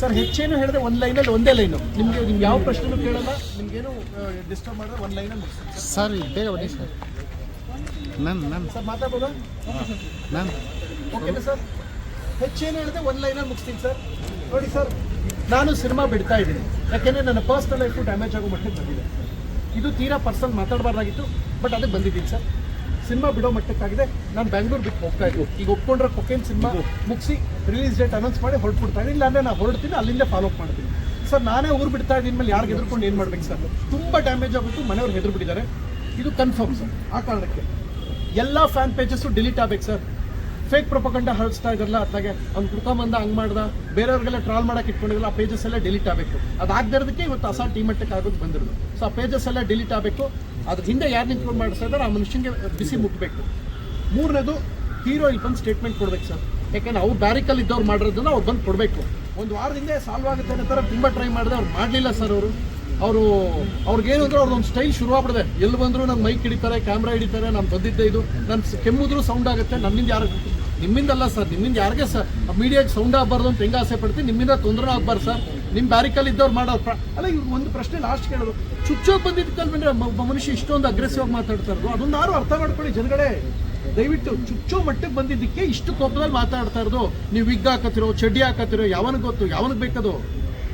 Sir ಹೆಚ್ಚೇನು ಹೇಳಿದ್ರೆ ಒಂದು ಲೈನಲ್ಲಿ ಒಂದೇ ಲೈನು ನಿಮಗೆ ನಿಮ್ಗೆ ಯಾವ ಪ್ರಶ್ನೆನೂ ಕೇಳಲ್ಲ ನಿಮ್ಗೇನು ಡಿಸ್ಟರ್ಬ್ ಮಾಡಿದ್ರೆ ಒಂದು ಲೈನಲ್ಲಿ ಸರ್. ಬೇಗ ಬನ್ನಿ sir. Ma'am ma'am sir ಮಾತಾಡ್ಬೋದಾ? Ma'am okay sir. ಹೆಚ್ಚೇನು ಹೇಳಿದ್ರೆ ಒಂದು ಲೈನಲ್ಲಿ ಮುಗಿಸ್ತೀನಿ ಸರ್. ನೋಡಿ ಸರ್ ನಾನು ಸಿನಿಮಾ ಬಿಡ್ತಾ ಇದ್ದೀನಿ. ಯಾಕೆಂದರೆ ನನ್ನ ಪರ್ಸ್ನಲ್ ಲೈಫು ಡ್ಯಾಮೇಜ್ ಆಗೋ ಮಟ್ಟಕ್ಕೆ ಬಂದಿದೆ. ಇದು ತೀರಾ ಪರ್ಸನ್ ಮಾತಾಡಬಾರ್ದಾಗಿತ್ತು ಬಟ್ ಅದಕ್ಕೆ ಬಂದಿದ್ದೀನಿ ಸರ್. ಸಿನಿಮಾ ಬಿಡೋ ಮಟ್ಟಕ್ಕಾಗಿದೆ. ನಾನು ಬ್ಯಾಂಗ್ಳೂರ್ ಬಿಟ್ಟು ಹೋಗ್ತಾ ಇದ್ದು. ಈಗ ಒಪ್ಕೊಂಡ್ರೆ ಕೊಕೇನ್ ಸಿನಿಮಾ ಮುಗಿಸಿ ರಿಲೀಸ್ ಡೇಟ್ ಅನೌನ್ಸ್ ಮಾಡಿ ಹೊರಟ್ಬಿಡ್ತಾ ಇಲ್ಲ ಇಲ್ಲಾಂದ್ರೆ ನಾನು ಹೊರಡ್ತೀನಿ ಅಲ್ಲಿಂದ ಫಾಲೋ ಅಪ್ ಮಾಡ್ತೀನಿ. ಸರ್ ನಾನೇ ಊರು ಬಿಡ್ತಾ ಇದ್ದೀನಿ ಮೇಲೆ ಯಾರು ಹೆದರ್ಕೊಂಡು ಏನು ಮಾಡ್ಬೇಕು ಸರ್ ತುಂಬ ಡ್ಯಾಮೇಜ್ ಆಗ್ಬಿಟ್ಟು ಮನೆಯವ್ರು ಹೆದರ್ಬಿಟ್ಟಿದ್ದಾರೆ. ಇದು ಕನ್ಫರ್ಮ್ ಸರ್ ಆ ಕಾರಣಕ್ಕೆ ಎಲ್ಲ ಫ್ಯಾನ್ ಪೇಜಸ್ಸು ಡಿಲೀಟ್ ಆಗ್ಬೇಕು ಸರ್ ಫೇಕ್ ಪ್ರೊಪಗಂಡ ಹರಿಸ್ತಾ ಇದ್ರಲ್ಲ ಅದಾಗೆ ಅವ್ನು ಕುಡ್ಕೊಂಬಂದ ಹಂಗ್ ಮಾಡ್ದ, ಬೇರೆಯವ್ರಿಗೆಲ್ಲ ಟ್ರಾಲ್ ಮಾಡಕ್ಕೆ ಇಟ್ಕೊಂಡಿದ್ರಲ್ಲ, ಆ ಪೇಜಸ್ ಎಲ್ಲ ಡಿಲೀಟ್ ಆಗಬೇಕು. ಅದಾಗದಿರೋದಕ್ಕೆ ಇವತ್ತು ಅಸಾ ಟೀಮ್ ಮಟ್ಟಕ್ಕೆ ಆಗೋದು ಬಂದಿರೋದು. ಸೊ ಆ ಪೇಜಸ್ ಎಲ್ಲ ಡಿಲೀಟ್ ಆಗಬೇಕು. ಅದ್ರ ಹಿಂದೆ ಯಾರು ನಿಂತ್ಕೊಂಡು ಮಾಡಿಸ್ತಾ ಇದ್ದಾರೆ, ಆ ಮನುಷ್ಯನಿಗೆ ಬಿಸಿ ಮುಟ್ಟಬೇಕು ಮೂರನೇದು ಹೀರೋ ಇಲ್ಲಿ ಬಂದು ಸ್ಟೇಟ್ಮೆಂಟ್ ಕೊಡ್ಬೇಕು ಸರ್. ಯಾಕಂದ್ರೆ ಅವ್ರು ಬ್ಯಾರಿಕಲ್ ಇದ್ದವ್ರು ಮಾಡಿರೋದನ್ನ ಅವ್ರು ಬಂದು ಕೊಡಬೇಕು. ಒಂದು ವಾರದಿಂದ ಸಾಲ್ವ್ ಆಗುತ್ತೆ ಅನ್ನೋ ಥರ ತುಂಬ ಟ್ರೈ ಮಾಡಿದೆ, ಅವ್ರು ಮಾಡಲಿಲ್ಲ ಸರ್ ಅವರು. ಅವರು ಅವ್ರಿಗೇನು ಅಂದ್ರೆ ಅವ್ರದ್ದೊಂದು ಸ್ಟೈಲ್ ಶುರುವಾಗ್ಬಿಡಿದೆ ಎಲ್ಲಿ ಬಂದರೂ ನಂಗೆ ಮೈಕ್ ಹಿಡಿತಾರೆ ಕ್ಯಾಮ್ರಾ ಹಿಡಿತಾರೆ, ನಾನು ಬಂದಿದ್ದೆ ಇದು. ನನ್ನ ಕೆಮ್ಮುದ್ರೂ ಸೌಂಡ್ ಆಗುತ್ತೆ, ನನ್ನಿಂದ ಯಾರು ನಿಮ್ಮಿಂದಲ್ಲ ಸರ್, ನಿಮ್ಮಿಂದ ಯಾರಿಗೆ ಸರ್ ಮೀಡಿಯಾಗೆ ಸೌಂಡ್ ಆಗಬಾರ್ದು ಅಂತ ಹೆಂಗೆ ಆಸೆ ಪಡ್ತೀನಿ ನಿಮ್ಮಿಂದ ತೊಂದರೆ ಆಗ್ಬಾರ್ದು ಸರ್. ನಿಮ್ಮ ಬ್ಯಾರಿಕಲ್ ಇದ್ದವ್ರು ಮಾಡೋ ಅಲ್ಲ, ಇವ್ರು ಒಂದು ಪ್ರಶ್ನೆ ಲಾಸ್ಟ್ ಕೇಳೋದು ಚುಚ್ಚೋಗಿ ಬಂದಿದ್ದ ಒಬ್ಬ ಮನುಷ್ಯ ಇಷ್ಟೊಂದು ಅಗ್ರೆಸಿವ್ ಆಗಿ ಮಾತಾಡ್ತಾ ಇರೋದು? ಅದನ್ನ ಯಾರು ಅರ್ಥ ಮಾಡ್ಕೊಳ್ಳಿ ಜನಗಳೇ. ದಯವಿಟ್ಟು ಚುಚ್ಚೋ ಮಟ್ಟಕ್ಕೆ ಬಂದಿದ್ದಕ್ಕೆ ಇಷ್ಟು ಕೋಪದಲ್ಲಿ ಮಾತಾಡ್ತಾ ಇರೋದು. ನೀವು ವಿಗ್ ಹಾಕತ್ತಿರೋ, ಚಡ್ಡಿ ಹಾಕತ್ತಿರೋ, ಯಾವನಿಗೆ ಗೊತ್ತು, ಯಾವನಿಗೆ ಬೇಕದು.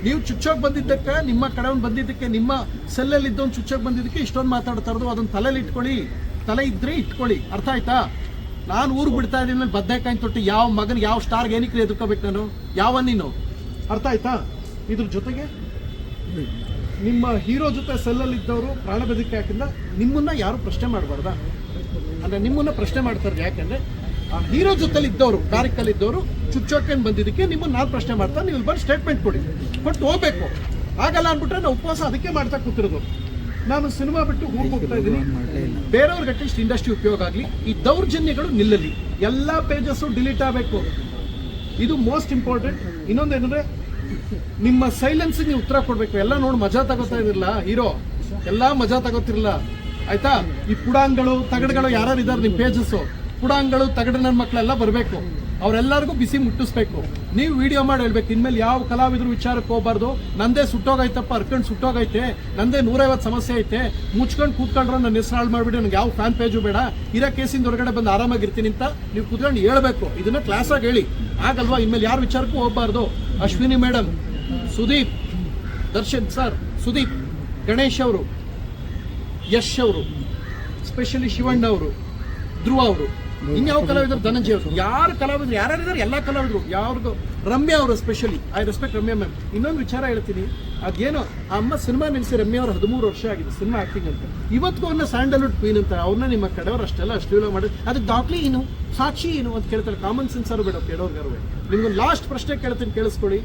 ನೀವು ಚುಚ್ಚೋಗಿ ಬಂದಿದ್ದಕ್ಕೆ, ನಿಮ್ಮ ಕಡೆಯವ್ನು ಬಂದಿದ್ದಕ್ಕೆ, ನಿಮ್ಮ ಸೆಲ್ಲಲ್ಲಿ ಇದ್ದೊಂದು ಚುಚ್ಚೋಗಿ ಬಂದಿದ್ದಕ್ಕೆ ಇಷ್ಟೊಂದು ಮಾತಾಡ್ತಾ ಇರೋದು. ಅದನ್ನ ತಲೆಯಲ್ಲಿ ಇಟ್ಕೊಳ್ಳಿ. ತಲೆ ಇದ್ರೆ ಇಟ್ಕೊಳ್ಳಿ. ಅರ್ಥ ಆಯ್ತಾ? ನಾನು ಊರು ಬಿಡ್ತಾ ಇದ್ದೀನಿ ಮೇಲೆ ಬದನೆಕಾಯಿ ತೊಟ್ಟು ಯಾವ ಮಗನ ಯಾವ ಸ್ಟಾರ್ಗೆ ಏನಕ್ಕೆ ಎದುರ್ಕೋಬೇಕು ನಾನು? ಯಾವ ನೀನು? ಅರ್ಥ ಆಯ್ತಾ? ಇದ್ರ ಜೊತೆಗೆ ನಿಮ್ಮ ಹೀರೋ ಜೊತೆ ಸೆಲ್ಲಲ್ಲಿ ಇದ್ದವರು ಪ್ರಾಣ ಬದುಕಿ ಯಾಕಿಂದ ನಿಮ್ಮನ್ನ ಯಾರು ಪ್ರಶ್ನೆ ಮಾಡಬಾರ್ದಾ? ಅಂದ್ರೆ ನಿಮ್ಮನ್ನ ಪ್ರಶ್ನೆ ಮಾಡ್ತಾರೆ ಯಾಕಂದ್ರೆ, ಆ ಹೀರೋ ಜೊತೆಲಿ ಇದ್ದವರು ಕಾರ್ಯಕಲ್ಲಿ ಇದ್ದವರು ಚುಚ್ಚೋಕೆನ್ ಬಂದಿದ್ದಕ್ಕೆ ನಿಮ್ಮನ್ನ ನಾನು ಪ್ರಶ್ನೆ ಮಾಡ್ತಾ ನೀವು ಬಂದು ಸ್ಟೇಟ್ಮೆಂಟ್ ಕೊಡಿ. ಕೊಟ್ಟು ಹೋಗ್ಬೇಕು. ಆಗಲ್ಲ ಅಂದ್ಬಿಟ್ರೆ ನಾವು ಉಪವಾಸ ಅದಕ್ಕೆ ಮಾಡ್ತಾ ಕೂತಿರೋದು. ನಾನು ಸಿನಿಮಾ ಬಿಟ್ಟು ಹೋಗ್ತಾ ಇದ್ದೀನಿ. ಬೇರೆಯವ್ರಿಗೆ ಅಟ್ಲೀಸ್ಟ್ ಇಂಡಸ್ಟ್ರಿ ಉಪಯೋಗ ಆಗಲಿ ಈ ದೌರ್ಜನ್ಯಗಳು ನಿಲ್ಲಲಿ. ಎಲ್ಲ ಪೇಜಸ್ಸು ಡಿಲೀಟ್ ಆಗಬೇಕು. ಇದು ಮೋಸ್ಟ್ ಇಂಪಾರ್ಟೆಂಟ್ ಇನ್ನೊಂದು ಏನಂದ್ರೆ ನಿಮ್ಮ ಸೈಲೆನ್ಸ್ ನೀವು ಉತ್ತರ ಕೊಡಬೇಕು. ಎಲ್ಲ ನೋಡಿ ಮಜಾ ತಗೋತಾ ಇದಿರಲ್ಲ ಹೀರೋ ಎಲ್ಲ ಮಜಾ ತಗೋತಿರಲ್ಲ ಆಯ್ತಾ? ಈ ಪುಡಾಂಗಳು ತಗಡುಗಳು ಯಾರು ಇದ್ದಾರೆ ನಿಮ್ಮ ಪೇಜಸ್ಸು ಪುಡಾಂಗಳು ತಗಡು ನನ್ನ ಮಕ್ಕಳೆಲ್ಲ ಬರಬೇಕು. ಅವರೆಲ್ಲರಿಗೂ ಬಿಸಿ ಮುಟ್ಟಿಸ್ಬೇಕು. ನೀವು ವಿಡಿಯೋ ಮಾಡಿ ಹೇಳ್ಬೇಕು, ಇನ್ಮೇಲೆ ಯಾವ ಕಲಾವಿದ್ರು ವಿಚಾರಕ್ಕೆ ಹೋಗಬಾರ್ದು. ನಂದೇ ಸುಟ್ಟೋಗೈತಪ್ಪ, ಅರ್ಕಂಡು ಸುಟ್ಟೋಗೈತೆ. ನಂದೇ ನೂರೈವತ್ತು ಸಮಸ್ಯೆ ಐತೆ. ಮುಚ್ಕೊಂಡು ಕೂತ್ಕೊಂಡ್ರೆ ನನ್ನ ಹೆಸರು ಹಾಳು ಮಾಡಿಬಿಡಿ ನನಗೆ ಯಾವ ಫ್ಯಾನ್ ಪೇಜು ಬೇಡ. ಇರೋ ಕೇಸಿಂದ ಹೊರಗಡೆ ಬಂದು ಆರಾಮಾಗಿರ್ತೀನಿ ಅಂತ ನೀವು ಕೂತ್ಕೊಂಡು ಹೇಳ್ಬೇಕು. ಇದನ್ನ ಕ್ಲಾಸಾಗಿ ಹೇಳಿ. ಆಗಲ್ವಾ? ಇನ್ಮೇಲೆ ಯಾರು ವಿಚಾರಕ್ಕೂ ಹೋಗಬಾರ್ದು. ಅಶ್ವಿನಿ ಮೇಡಮ್ ಸುದೀಪ್, ದರ್ಶನ್ ಸರ್ ಸುದೀಪ್, ಗಣೇಶ್ ಅವರು, ಯಶ್ ಅವರು ಸ್ಪೆಷಲಿ ಶಿವಣ್ಣ ಅವರು, ಧ್ರುವ ಅವರು. ಇನ್ಯಾವ ಕಲಾವಿದರು ಧನಂಜಯ ಅವರು? ಯಾರು ಕಲಾವಿದರು? ಯಾರ್ಯಾರಿದ್ದಾರೆ ಎಲ್ಲ ಕಲಾವಿದರು. ಯಾವ್ದು ರಮ್ಯಾ ಅವರು specially I respect Ramya ma'am ಇನ್ನೊಂದು ವಿಚಾರ ಹೇಳ್ತೀನಿ. ಅದೇನೋ, ಆ ಅಮ್ಮ ಸಿನಿಮಾ ನಿಲ್ಲಿಸಿ ರಮ್ಯಾ ಅವರು ಹದಿಮೂರು ವರ್ಷ ಆಗಿದೆ ಸಿನಿಮಾ ಆಕ್ಟಿಂಗ್ ಅಂತ. ಇವತ್ತು ಅವ್ರನ್ನ ಸ್ಯಾಂಡಲ್ವುಡ್ ಕ್ವೀನ್ ಅಂತ, ಅವ್ರನ್ನ ನಿಮ್ಮ ಕಡೆಯವ್ರು ಅಷ್ಟೆಲ್ಲ ಅಶ್ಲೀಲ ಮಾಡಿ ಅದಕ್ಕೆ ದಾಖಲೆ ಏನು? ಸಾಕ್ಷಿ ಏನು? ಅಂತ ಕೇಳ್ತಾರೆ. ಕಾಮನ್ ಸೆನ್ಸ್ ಅವರು ಬೇಡ ಕೇಳೋರ್ಗಾರು ನಿಮ್ಗೊಂದು ಲಾಸ್ಟ್ ಪ್ರಶ್ನೆ ಕೇಳ್ತೀನಿ, ಕೇಳಿಸ್ಕೊಳ್ಳಿ.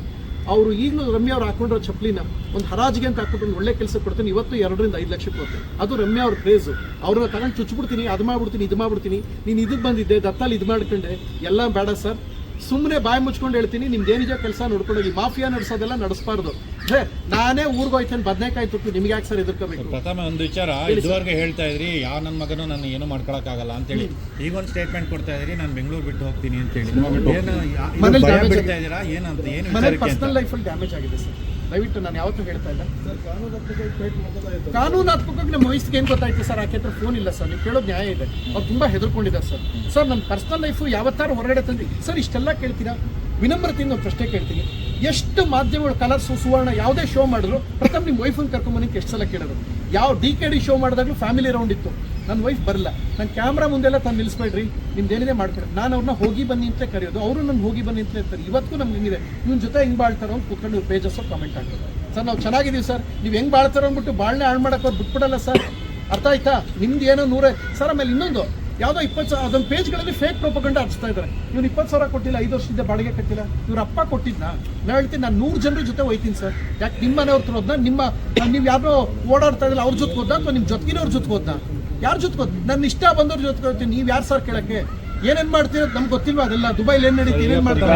ಅವರು ಈಗಲೂ ರಮ್ಯ ಅವ್ರು ಹಾಕೊಂಡಿರೋ ಚಪ್ಪಲಿನ ಒಂದು ಹರಾಜಿಗೆ ಅಂತ ಹಾಕ್ಬಿಟ್ಟು ಒಳ್ಳೆ ಕೆಲಸ ಕೊಡ್ತೀನಿ, ಇವತ್ತು ಎರಡರಿಂದ ಐದು ಲಕ್ಷಕ್ಕೆ ಕೊಡ್ತೀನಿ. ಅದು ರಮ್ಯ ಅವ್ರ ಕ್ರೇಜು. ಅವ್ರನ್ನ ತಗೊಂಡು ಚುಚ್ಚಿಬಿಡ್ತೀನಿ ಅದು ಮಾಡ್ಬಿಡ್ತೀನಿ, ಇದು ಮಾಡ್ಬಿಡ್ತೀನಿ. ನೀನು ಇದಕ್ಕೆ ಬಂದಿದ್ದೆ, ದತ್ತಲ್ಲಿ ಇದು ಮಾಡ್ಕೊಂಡೆ, ಎಲ್ಲ ಬೇಡ ಸರ್. ಸುಮ್ಮನೆ ಬಾಯಿ ಮುಚ್ಕೊಂಡು ಹೇಳ್ತೀನಿ ನಿಮ್ದು ಏನಿಜ ಕೆಲಸ ನೋಡ್ಕೊಂಡೋಗಿ ಮಾಫಿಯಾ ನಡೆಸೋದೆಲ್ಲ ನಡೆಸಬಾರ್ದು. ಹೇ ನಾನೇ ಊರಿಗೆ ಹೋಯ್ತೇನೆ ಬದನೆಕಾಯಿ ತುಟ್ಟು ನಿಮ್ಗೆ ಯಾಕೆ ಸರ್ ಎದುರ್ಕೋಬೇಕು? ಪ್ರಥಮ ಒಂದು ವಿಚಾರ ಇದುವರೆಗೆ ಹೇಳ್ತಾ ಇದ್ರಿ ಯಾವ ನನ್ನ ಮಗನು ನಾನು ಏನು ಮಾಡ್ಕೊಳಕ್ಕಾಗಲ್ಲ ಅಂತೇಳಿ ಈಗ ಒಂದು ಸ್ಟೇಟ್ಮೆಂಟ್ ಕೊಡ್ತಾ ಇದ್ರಿ ನಾನು ಬೆಂಗಳೂರು ಬಿಟ್ಟು ಹೋಗ್ತೀನಿ ಅಂತೇಳಿ ಏನು ಏನಂತ ಏನು ಪರ್ಸನಲ್ ಲೈಫಲ್ಲಿ ಡ್ಯಾಮೇಜ್ ಆಗಿದೆ ಸರ್. ದಯವಿಟ್ಟು ನಾನು ಯಾವತ್ತೂ ಹೇಳ್ತಾ ಇಲ್ಲ. ಕಾನೂನಾತ್ಮಕವಾಗಿ ನಮ್ಮ ವಯಸ್ಸಿಗೆ ಏನು ಗೊತ್ತಾಯ್ತು ಸರ್? ಆಕೆ ಹತ್ರ ಫೋನ್ ಇಲ್ಲ ಸರ್. ನೀವು ಕೇಳೋದು ನ್ಯಾಯ ಇದೆ. ಅವ್ರು ತುಂಬ ಹೆದರ್ಕೊಂಡಿದ್ದಾರೆ ಸರ್. ಸರ್ ನನ್ನ ಪರ್ಸನಲ್ ಲೈಫು ಯಾವತ್ತಾರು ಹೊರಗಡೆ ತಂದು ಸರ್ ಇಷ್ಟೆಲ್ಲ ಕೇಳ್ತೀರಾ? ವಿನಮ್ರತೆಯಿಂದ ಒಂದು ಪ್ರಶ್ನೆ ಕೇಳ್ತೀನಿ. ಎಷ್ಟು ಮಾಧ್ಯಮಗಳು ಕಲರ್ಸು ಸುವರ್ಣ ಯಾವುದೇ ಶೋ ಮಾಡಿದ್ರು ಪ್ರಥಮ ನಿಮ್ಮ ವೈಫನ್ನು ಕರ್ಕೊಂಬನಿಕ್ಕೆ ಎಷ್ಟು ಸಲ ಕೇಳೋದು ಯಾವ ಡಿ ಕೆ ಡಿ ಶೋ ಮಾಡಿದಾಗಲೂ ಫ್ಯಾಮಿಲಿ ರೌಂಡ್ ಇತ್ತು. ನನ್ನ ವೈಫ್ ಬರಲ್ಲ. ನನ್ನ ಕ್ಯಾಮ್ರಾ ಮುಂದೆಲ್ಲ ತಂದು ನಿಲ್ಲಿಸ್ಬೇಡ್ರಿ. ನಿಮ್ದು ಏನಿದೆ ಮಾಡ್ಕೊಡಿ. ನಾನು ಅವ್ರನ್ನ ಹೋಗಿ ಬನ್ನಿ ಅಂತಲೇ ಕರೆಯೋದು. ಅವರು ನನ್ನ ಹೋಗಿ ಬನ್ನಿ ಅಂತಲೇ ಇರ್ತಾರೆ ಇವತ್ತು ನಮ್ಗೆ ಹಿಂಗಿದೆ. ನಿಮ್ಮ ಜೊತೆ ಹಿಂಗೆ ಬಾಳ್ತಾರೋ ಅಂತ ಕೂತ್ಕೊಂಡು ಪೇಜಸ್ ಕಮೆಂಟ್ ಹಾಕ್ತಾರೆ. ಸರ್, ನಾವು ಚೆನ್ನಾಗಿದ್ದೀವಿ ಸರ್. ನೀವು ಹೆಂಗೆ ಬಾಳ್ತಾರೋ ಅಂದ್ಬಿಟ್ಟು ಬಾಳ್ನೆ ಹಾಳು ಮಾಡಕ್ಕೆ ಅವ್ರು ಬಿಟ್ಬಿಡಲ್ಲ ಸರ್. ಅರ್ಥ ಆಯ್ತಾ? ನಿಮ್ದು ಏನೋ ನೂರ ಸರ್, ಆಮೇಲೆ ಇನ್ನೊಂದು. ಯಾವುದೋ ಇಪ್ಪತ್ತು ಸಾವಿರ ಅದೊಂದು ಪೇಜ್ಗಳಲ್ಲಿ ಫೇಕ್ ಪ್ರೊಪಗಂಡ ಹಚ್ತಾ ಇದ್ದಾರೆ ಇವ್ನು ಇಪ್ಪತ್ತು ಸಾವಿರ ಕೊಟ್ಟಿಲ್ಲ, ಐದು ವರ್ಷದಿಂದ ಬಾಡಿಗೆ ಕಟ್ಟಿಲ್ಲ. ಇವ್ರ ಅಪ್ಪ ಕೊಟ್ಟಿದ್ನ? ನಾನು ಹೇಳ್ತೀನಿ, ನಾನು ನೂರು ಜನರ ಜೊತೆ ಹೋಯ್ತೀನಿ ಸರ್. ಯಾಕೆ ನಿಮ್ಮ ಮನೆಯವ್ರ ಹತ್ರ ಹೋದ್ನ? ನಿಮ್ಮ ನೀವು ಯಾರೋ ಓಡಾಡ್ತಾ ಇದ್ದಿಲ್ಲ ಅವ್ರ ಜೊತೆ ಹೋದ್ನ? ಅಥವಾ ನಿಮ್ಮ ಜೊತೆಗಿನವ್ರ ಜೊತೆ ಹೋದ್ನಾ? ಯಾರ ಜೊತೆ ನನ್ನ ಇಷ್ಟ ಬಂದವ್ರ ಜೊತೆ ಕೇಳ್ತೀನಿ ನೀವು ಯಾರು ಸರ್ ಕೇಳಕ್ಕೆ? ಏನೇನ್ ಮಾಡ್ತೀರೋ ನಮ್ಗೆ ಗೊತ್ತಿಲ್ವಾ ಅದೆಲ್ಲ? ದುಬೈಲಿ ಏನು ನಡೀತಿ ಏನೇನು ಮಾಡ್ತಾರೆ?